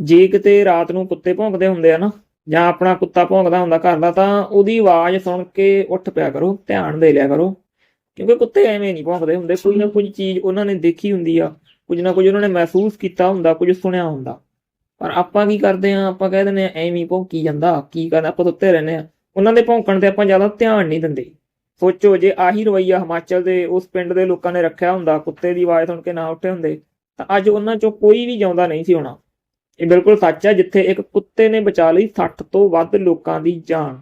ਜੇ ਕਿਤੇ ਰਾਤ ਨੂੰ ਕੁੱਤੇ ਭੌਂਕਦੇ ਹੁੰਦੇ ਆ ਨਾ, ਜਾਂ ਆਪਣਾ ਕੁੱਤਾ ਭੌਂਕਦਾ ਹੁੰਦਾ ਘਰ ਦਾ, ਤਾਂ ਉਹਦੀ ਆਵਾਜ਼ ਸੁਣ ਕੇ ਉੱਠ ਪਿਆ ਕਰੋ, ਧਿਆਨ ਦੇ ਲਿਆ ਕਰੋ। ਕਿਉਂਕਿ ਕੁੱਤੇ ਐਵੇਂ ਨਹੀਂ ਭੌਂਕਦੇ ਹੁੰਦੇ, ਕੋਈ ਨਾ ਕੋਈ ਚੀਜ਼ ਉਹਨਾਂ ਨੇ ਦੇਖੀ ਹੁੰਦੀ ਆ, ਕੁਝ ਨਾ ਕੁਝ ਉਹਨਾਂ ਨੇ ਮਹਿਸੂਸ ਕੀਤਾ ਹੁੰਦਾ, ਕੁਝ ਸੁਣਿਆ ਹੁੰਦਾ। ਪਰ ਆਪਾਂ ਕੀ ਕਰਦੇ ਆ, ਆਪਾਂ ਕਹਿ ਦਿੰਦੇ ਆ, ਐਵੇਂ ਭੌਂਕੀ ਜਾਂਦਾ, ਕੀ ਕਰਨਾ ਆਪਾਂ ਤਾਂ ਉੱਤੇ ਰਹਿੰਦੇ ਆ। ਉਹਨਾਂ ਦੇ ਭੌਂਕਣ ਤੇ ਆਪਾਂ ਜ਼ਿਆਦਾ ਧਿਆਨ ਨਹੀਂ ਦਿੰਦੇ। ਸੋਚੋ, ਜੇ ਆਹੀ ਰਵਈਆ ਹਿਮਾਚਲ ਦੇ, ਉਸ ਪਿੰਡ ਦੇ ਲੋਕਾਂ ਨੇ ਰੱਖਿਆ ਹੁੰਦਾ, ਕੁੱਤੇ ਦੀ ਆਵਾਜ਼ ਸੁਣ ਕੇ ਨਾ ਉੱਠੇ ਹੁੰਦੇ, ਤਾਂ ਅੱਜ ਉਹਨਾਂ ਚੋਂ ਕੋਈ ਵੀ ਜਿਉਂਦਾ ਨਹੀਂ ਸੀ ਹੋਣਾ। ਇਹ ਬਿਲਕੁਲ ਸੱਚ ਹੈ, ਜਿੱਥੇ ਇੱਕ ਕੁੱਤੇ ਨੇ ਬਚਾ ਲਈ 60 ਤੋਂ ਵੱਧ ਲੋਕਾਂ ਦੀ ਜਾਨ।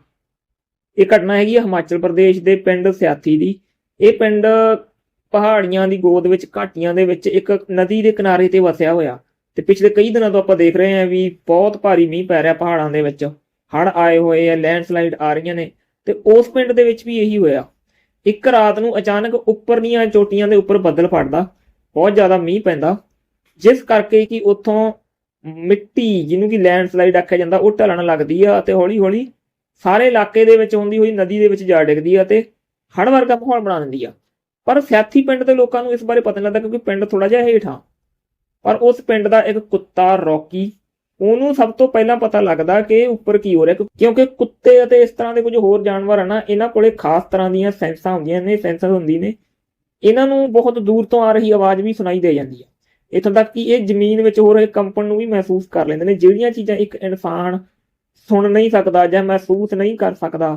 ਇਹ ਘਟਨਾ ਹੈਗੀ ਹੈ ਹਿਮਾਚਲ ਪ੍ਰਦੇਸ਼ ਦੇ ਪਿੰਡ ਸਿਆਥੀ ਦੀ। ਇਹ ਪਿੰਡ ਪਹਾੜੀਆਂ ਦੀ ਗੋਦ ਵਿੱਚ, ਘਾਟੀਆਂ ਦੇ ਵਿੱਚ ਇੱਕ ਨਦੀ ਦੇ ਕਿਨਾਰੇ ਤੇ ਵਸਿਆ ਹੋਇਆ। ਤੇ ਪਿਛਲੇ ਕਈ ਦਿਨਾਂ ਤੋਂ ਆਪਾਂ ਦੇਖ ਰਹੇ ਹਾਂ ਵੀ ਬਹੁਤ ਭਾਰੀ ਮੀਂਹ ਪੈ ਰਿਹਾ ਪਹਾੜਾਂ ਦੇ ਵਿੱਚ। ਹੜ ਆਏ ਹੋਏ ਆ ਲੈਂਡਸਲਾਈਡ ਆ ਰਹੀਆਂ ਨੇ। ਤੇ ਉਸ ਪਿੰਡ ਦੇ ਵਿੱਚ ਵੀ ਇਹੀ ਹੋਇਆ। ਇੱਕ ਰਾਤ ਨੂੰ ਅਚਾਨਕ ਉੱਪਰਲੀਆਂ ਚੋਟੀਆਂ ਦੇ ਉੱਪਰ ਬੱਦਲ ਫੜਦਾ ਬਹੁਤ ਜ਼ਿਆਦਾ ਮੀਂਹ ਪੈਂਦਾ। ਜਿਸ ਕਰਕੇ ਕਿ ਉੱਥੋਂ ਮਿੱਟੀ ਜਿਹਨੂੰ ਕਿ ਲੈਂਡਸਲਾਈਡ ਆਖਿਆ ਜਾਂਦਾ, ਉਹ ਢਲਣ ਲੱਗਦੀ ਆ ਅਤੇ ਹੌਲੀ ਹੌਲੀ ਸਾਰੇ ਇਲਾਕੇ ਦੇ ਵਿੱਚ ਹੁੰਦੀ ਹੋਈ ਨਦੀ ਦੇ ਵਿੱਚ ਜਾ ਡਿੱਗਦੀ ਆ ਤੇ ਹੜ ਵਰਗਾ ਮਾਹੌਲ ਬਣਾ ਦਿੰਦੀ ਆ। ਪਰ ਸਿਆਥੀ ਪਿੰਡ ਦੇ ਲੋਕਾਂ ਨੂੰ ਇਸ ਬਾਰੇ ਪਤਾ ਨਹੀਂ ਲੱਗਦਾ ਕਿਉਂਕਿ ਪਿੰਡ ਥੋੜਾ ਜਿਹਾ ਹੇਠਾਂ। ਪਰ ਉਸ ਪਿੰਡ ਦਾ ਇੱਕ ਕੁੱਤਾ ਰੌਕੀ, ਉਹਨੂੰ ਸਭ ਤੋਂ ਪਹਿਲਾਂ ਪਤਾ ਲੱਗਦਾ ਕਿ ਉੱਪਰ ਕੀ ਹੋ ਰਿਹਾ ਕਿਉਂਕਿ ਕੁੱਤੇ ਅਤੇ ਇਸ ਤਰ੍ਹਾਂ ਦੇ ਕੁਝ ਹੋਰ ਜਾਨਵਰ ਆ ਨਾ, ਇਹਨਾਂ ਕੋਲੇ ਖਾਸ ਤਰ੍ਹਾਂ ਦੀਆਂ ਸੈਂਸਾਂ ਹੁੰਦੀਆਂ ਨੇ, ਸੈਂਸਰ ਹੁੰਦੀ ਨੇ। ਇਹਨਾਂ ਨੂੰ ਬਹੁਤ ਦੂਰ ਤੋਂ ਆ ਰਹੀ ਆਵਾਜ਼ ਵੀ ਸੁਣਾਈ ਦੇ ਜਾਂਦੀ ਹੈ ਇੱਥੋਂ ਤੱਕ ਕਿ ਇਹ ਜ਼ਮੀਨ ਵਿੱਚ ਹੋ ਰਹੇ ਕੰਪਨ ਨੂੰ ਵੀ ਮਹਿਸੂਸ ਕਰ ਲੈਂਦੇ ਨੇ, ਜਿਹੜੀਆਂ ਚੀਜ਼ਾਂ ਇੱਕ ਇਨਸਾਨ ਸੁਣ ਨਹੀਂ ਸਕਦਾ ਜਾਂ ਮਹਿਸੂਸ ਨਹੀਂ ਕਰ ਸਕਦਾ,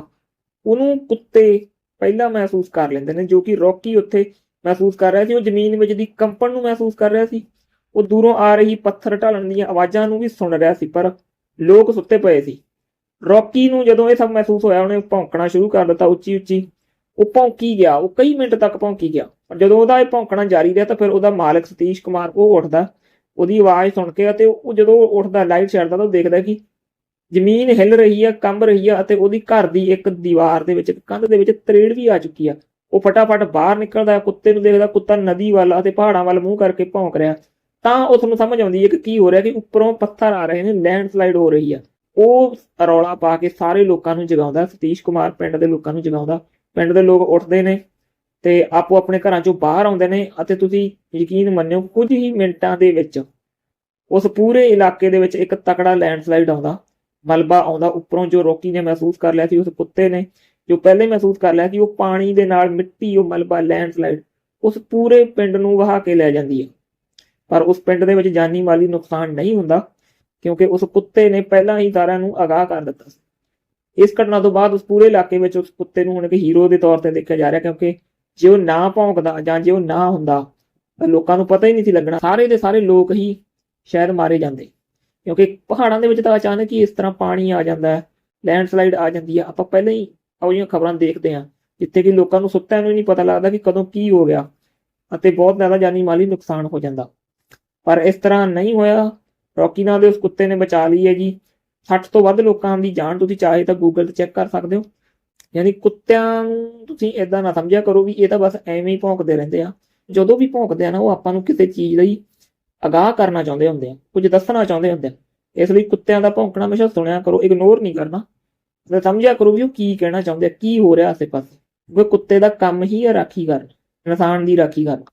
ਉਹਨੂੰ ਕੁੱਤੇ ਪਹਿਲਾਂ ਮਹਿਸੂਸ ਕਰ ਲੈਂਦੇ ਨੇ, ਜੋ ਕਿ ਰੌਕੀ ਉੱਥੇ ਮਹਿਸੂਸ ਕਰ ਰਿਹਾ ਸੀ, ਉਹ ਜ਼ਮੀਨ ਵਿੱਚ ਦੀ ਕੰਪਨ ਨੂੰ ਮਹਿਸੂਸ ਕਰ ਰਿਹਾ ਸੀ, ਉਹ ਦੂਰੋਂ ਆ ਰਹੀ ਪੱਥਰ ਢਲਣ ਦੀਆਂ ਆਵਾਜ਼ਾਂ ਨੂੰ ਵੀ ਸੁਣ ਰਿਹਾ ਸੀ, ਪਰ ਲੋਕ ਸੁੱਤੇ ਪਏ ਸੀ। ਰੌਕੀ ਨੂੰ ਜਦੋਂ ਇਹ ਸਭ ਮਹਿਸੂਸ ਹੋਇਆ, ਉਹਨੇ ਭੌਂਕਣਾ ਸ਼ੁਰੂ ਕਰ ਦਿੱਤਾ ਉੱਚੀ ਉੱਚੀ ਉਹ ਭੌਂਕੀ ਗਿਆ, ਉਹ ਕਈ ਮਿੰਟ ਤੱਕ ਭੌਂਕੀ ਗਿਆ। ਪਰ ਜਦੋਂ ਉਹਦਾ ਇਹ ਭੌਂਕਣਾ ਜਾਰੀ ਰਿਹਾ ਤਾਂ ਫਿਰ ਉਹਦਾ ਮਾਲਕ ਸਤੀਸ਼ ਕੁਮਾਰ ਉਹ ਉੱਠਦਾ, ਉਹਦੀ ਆਵਾਜ਼ ਸੁਣ ਕੇ ਅਤੇ ਉਹ ਜਦੋਂ ਉੱਠਦਾ ਲਾਈਟ ਛੱਡਦਾ ਤਾਂ ਉਹ ਦੇਖਦਾ ਕਿ ਜ਼ਮੀਨ ਹਿੱਲ ਰਹੀ ਆ, ਕੰਬ ਰਹੀ ਆ ਅਤੇ ਉਹਦੀ ਘਰ ਦੀ ਇੱਕ ਦੀਵਾਰ ਦੇ ਵਿੱਚ ਕੰਧ ਦੇ ਵਿੱਚ ਤਰੇੜ ਵੀ ਆ ਚੁੱਕੀ ਆ। ਉਹ ਫਟਾਫਟ ਬਾਹਰ ਨਿਕਲਦਾ, ਕੁੱਤੇ ਨੂੰ ਦੇਖਦਾ, ਕੁੱਤਾ ਨਦੀ ਵੱਲ ਅਤੇ ਪਹਾੜਾਂ ਵੱਲ ਮੂੰਹ ਕਰਕੇ ਭੌਂਕ ਰਿਹਾ। ਤਾਂ ਉਸ ਨੂੰ ਸਮਝ ਆਉਂਦੀ ਹੈ ਕਿ ਕੀ ਹੋ ਰਿਹਾ ਕਿ ਉੱਪਰੋਂ ਪੱਥਰ ਆ ਰਹੇ ਨੇ ਲੈਂਡਸਲਾਈਡ ਹੋ ਰਹੀ ਆ। ਉਹ ਰੌਲਾ ਪਾ ਕੇ ਸਾਰੇ ਲੋਕਾਂ ਨੂੰ ਜਗਾਉਂਦਾ, ਸਤੀਸ਼ ਕੁਮਾਰ ਪਿੰਡ ਦੇ ਲੋਕਾਂ ਨੂੰ ਜਗਾਉਂਦਾ। ਪਿੰਡ ਦੇ ਲੋਕ ਉੱਠਦੇ ਨੇ ਤੇ ਆਪੋ ਆਪਣੇ ਘਰਾਂ ਚੋਂ ਬਾਹਰ ਆਉਂਦੇ ਨੇ ਅਤੇ ਤੁਸੀਂ ਯਕੀਨ ਮੰਨਿਓ ਕੁਝ ਹੀ ਮਿੰਟਾਂ ਦੇ ਵਿੱਚ ਉਸ ਪੂਰੇ ਇਲਾਕੇ ਦੇ ਵਿੱਚ ਇੱਕ ਤਕੜਾ ਲੈਂਡਸਲਾਈਡ ਆਉਂਦਾ। ਮਲਬਾ ਆਉਂਦਾ ਉੱਪਰੋਂ ਜੋ ਰੋਕੀ ਨੇ ਮਹਿਸੂਸ ਕਰ ਲਿਆ ਸੀ ਉਸ ਕੁੱਤੇ ਨੇ, ਜੋ ਪਹਿਲੇ ਮਹਿਸੂਸ ਕਰ ਲਿਆ ਕਿ ਉਹ ਪਾਣੀ ਦੇ ਨਾਲ ਮਿੱਟੀ ਉਹ ਮਲਬਾ ਲੈਂਡਸਲਾਈਡ ਉਸ ਪੂਰੇ ਪਿੰਡ ਨੂੰ ਵਹਾ ਕੇ ਲੈ ਜਾਂਦੀ ਹੈ ਪਰ ਉਸ ਪਿੰਡ ਦੇ ਵਿੱਚ ਜਾਨੀ ਮਾਲੀ ਨੁਕਸਾਨ ਨਹੀਂ ਹੁੰਦਾ, ਕਿਉਂਕਿ ਉਸ ਕੁੱਤੇ ਨੇ ਪਹਿਲਾਂ ਹੀ ਸਾਰਿਆਂ ਨੂੰ ਅਗਾਹ ਕਰ ਦਿੱਤਾ ਸੀ। ਇਸ ਘਟਨਾ ਤੋਂ ਬਾਅਦ ਉਸ ਪੂਰੇ ਇਲਾਕੇ ਵਿੱਚ ਉਸ ਕੁੱਤੇ ਨੂੰ ਹੁਣ ਇੱਕ ਹੀਰੋ ਦੇ ਤੌਰ ਤੇ ਦੇਖਿਆ ਜਾ ਰਿਹਾ, ਕਿਉਂਕਿ ਜੇ ਉਹ ਨਾ ਭੌਂਕਦਾ ਜਾਂ ਜੇ ਉਹ ਨਾ ਹੁੰਦਾ, ਤਾਂ ਲੋਕਾਂ ਨੂੰ ਪਤਾ ਹੀ ਨਹੀਂ ਸੀ ਲੱਗਣਾ। ਸਾਰੇ ਦੇ ਸਾਰੇ ਲੋਕ ਹੀ ਸ਼ਾਇਦ ਮਾਰੇ ਜਾਂਦੇ। ਕਿਉਂਕਿ ਪਹਾੜਾਂ ਦੇ ਵਿੱਚ ਤਾਂ ਅਚਾਨਕ ਹੀ ਇਸ ਤਰ੍ਹਾਂ ਪਾਣੀ ਆ ਜਾਂਦਾ ਹੈ ਲੈਂਡਸਲਾਈਡ ਆ ਜਾਂਦੀ ਹੈ। ਆਪਾਂ ਪਹਿਲਾਂ ਹੀ ਆਉਜੀਆਂ ਖਬਰਾਂ ਦੇਖਦੇ ਹਾਂ, ਜਿੱਥੇ ਕਿ ਲੋਕਾਂ ਨੂੰ ਸੁੱਤਿਆਂ ਨੂੰ ਨਹੀਂ ਪਤਾ ਲੱਗਦਾ ਕਿ ਕਦੋਂ ਕੀ ਹੋ ਗਿਆ ਅਤੇ ਬਹੁਤ ਜ਼ਿਆਦਾ ਜਾਨੀ ਮਾਲੀ ਨੁਕਸਾਨ ਹੋ ਜਾਂਦਾ। ਪਰ ਇਸ ਤਰ੍ਹਾਂ ਨਹੀਂ ਹੋਇਆ। ਰੌਕੀ ਨਾਲ ਦੇ ਉਸ ਕੁੱਤੇ ਨੇ ਬਚਾ ਲਈ ਹੈ ਜੀ। 60 ਤੋਂ ਵੱਧ ਲੋਕਾਂ ਦੀ ਜਾਨ ਤੁਸੀਂ ਚਾਹੇ ਤਾਂ ਗੂਗਲ ਤੇ ਚੈੱਕ ਕਰ ਸਕਦੇ ਹੋ। ਯਾਨੀ ਕੁੱਤਿਆਂ ਨੂੰ ਤੁਸੀਂ ਇਦਾਂ ਨਾ ਸਮਝਿਆ ਕਰੋ ਵੀ ਇਹ ਤਾਂ ਬਸ ਐਵੇਂ ਹੀ ਭੌਂਕਦੇ ਰਹਿੰਦੇ ਆ। ਜਦੋਂ ਵੀ ਭੌਂਕਦੇ ਆ ਨਾ, ਉਹ ਆਪਾਂ ਨੂੰ ਕਿਸੇ ਚੀਜ਼ ਲਈ ਅਗਾਹ ਕਰਨਾ ਚਾਹੁੰਦੇ ਹੁੰਦੇ ਆ, ਕੁਝ ਦੱਸਣਾ ਚਾਹੁੰਦੇ ਹੁੰਦੇ ਆ। ਇਸ ਲਈ ਕੁੱਤਿਆਂ ਦਾ ਭੌਂਕਣਾ ਹਮੇਸ਼ਾ ਸੁਣਿਆ ਕਰੋ ਇਗਨੋਰ ਨਹੀਂ ਕਰਨਾ। ਤੇ ਸਮਝਿਆ ਕਰੋ ਵੀ ਉਹ ਕੀ ਕਹਿਣਾ ਚਾਹੁੰਦੇ ਆ, ਕੀ ਹੋ ਰਿਹਾ ਆਸੇ ਪਾਸੇ ਕਿਉਂਕਿ ਕੁੱਤੇ ਦਾ ਕੰਮ ਹੀ ਹੈ ਰਾਖੀ ਕਰਨਾ, ਇਨਸਾਨ ਦੀ ਰਾਖੀ ਕਰਨਾ।